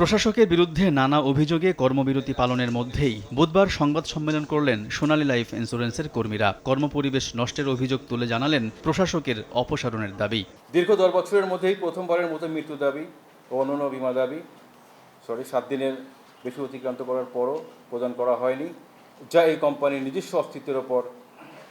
প্রশাসকের বিরুদ্ধে নানা অভিযোগে কর্মবিরতি পালনের মধ্যেই বুধবার সংবাদ সম্মেলন করলেন সোনালী লাইফ ইন্স্যুরেন্সের কর্মীরা। কর্মপরিবেশ নষ্টের অভিযোগ তুলে জানালেন প্রশাসকের অপসারণের দাবি। দীর্ঘ দশ বছরের মধ্যেই প্রথমবারের মতো মৃত্যু দাবি ও অন্যান্য বিমা দাবি। সরি, সাত দিনের বেশি অতিক্রান্ত করার পরও প্রদান করা হয়নি, যা এই কোম্পানির নিজস্ব অস্তিত্বের ওপর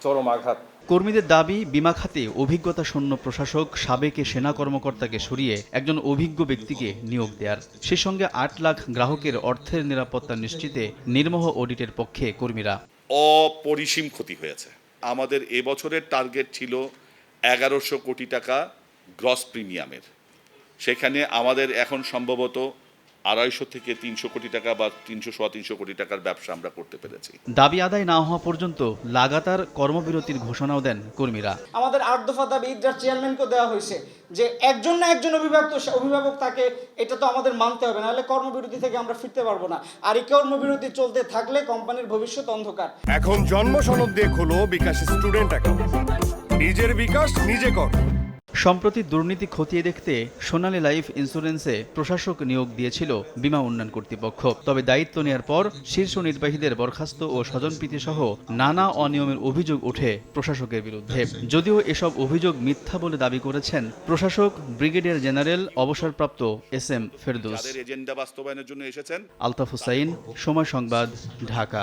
চরম আঘাত। কর্মীদের দাবি, বিমা খাতে অভিজ্ঞতা শূন্য প্রশাসক, সাবেক সেনা কর্মকর্তাকে সরিয়ে একজন অভিজ্ঞ ব্যক্তিকে নিয়োগ দেয়ার। সে সঙ্গে আট লাখ গ্রাহকের অর্থের নিরাপত্তা নিশ্চিতে নির্মহ অডিটের পক্ষে কর্মীরা। অপরিসীম ক্ষতি হয়েছে। আমাদের এবছরের টার্গেট ছিল এগারোশো কোটি টাকা গ্রস প্রিমিয়ামের। সেখানে আমাদের এখন সম্ভবত আড়াইশো থেকে তিনশো কোটি টাকা বা তিনশো সোয়া তিনশো কোটি টাকার ব্যবসা আমরা করতে পেরেছি। দাবি আদায় না হওয়া পর্যন্ত লাগাতার কর্মবিরতির ঘোষণাও দেন কর্মীরা। আমাদের আট দফা দাবি ঈদগার চেয়ারম্যানকেও দেওয়া হয়েছে যে একজন না একজন অভিভাবক তো- অভিভাবক তাকে এটা তো আমাদের মানতে হবে নাহলে কর্মবিরতি থেকে আমরা ফিরতে পারব না। আর এই কর্মবিরতি চলতে থাকলে কোম্পানির ভবিষ্যৎ অন্ধকার। এখন জন্ম সনদ দিয়ে খোলো বিকাশ স্টুডেন্ট অ্যাকাউন্ট। নিজের বিকাশ নিজে কর। সম্প্রতি দুর্নীতি খতিয়ে দেখতে সোনালী লাইফ ইন্স্যুরেন্সে প্রশাসক নিয়োগ দিয়েছিল বিমা উন্নয়ন কর্তৃপক্ষ। তবে দায়িত্ব নেওয়ার পর শীর্ষ নির্বাহীদের বরখাস্ত ও স্বজনপ্রীতি সহ নানা অনিয়মের অভিযোগ ওঠে প্রশাসকের বিরুদ্ধে। যদিও এসব অভিযোগ মিথ্যা বলে দাবি করেছেন প্রশাসক ব্রিগেডিয়ার জেনারেল অবসরপ্রাপ্ত এস এম ফেরদৌস। যাদের এজেন্ডা বাস্তবায়নের জন্য এসেছেন। আলতাফ হুসাইন সময় সংবাদ ঢাকা।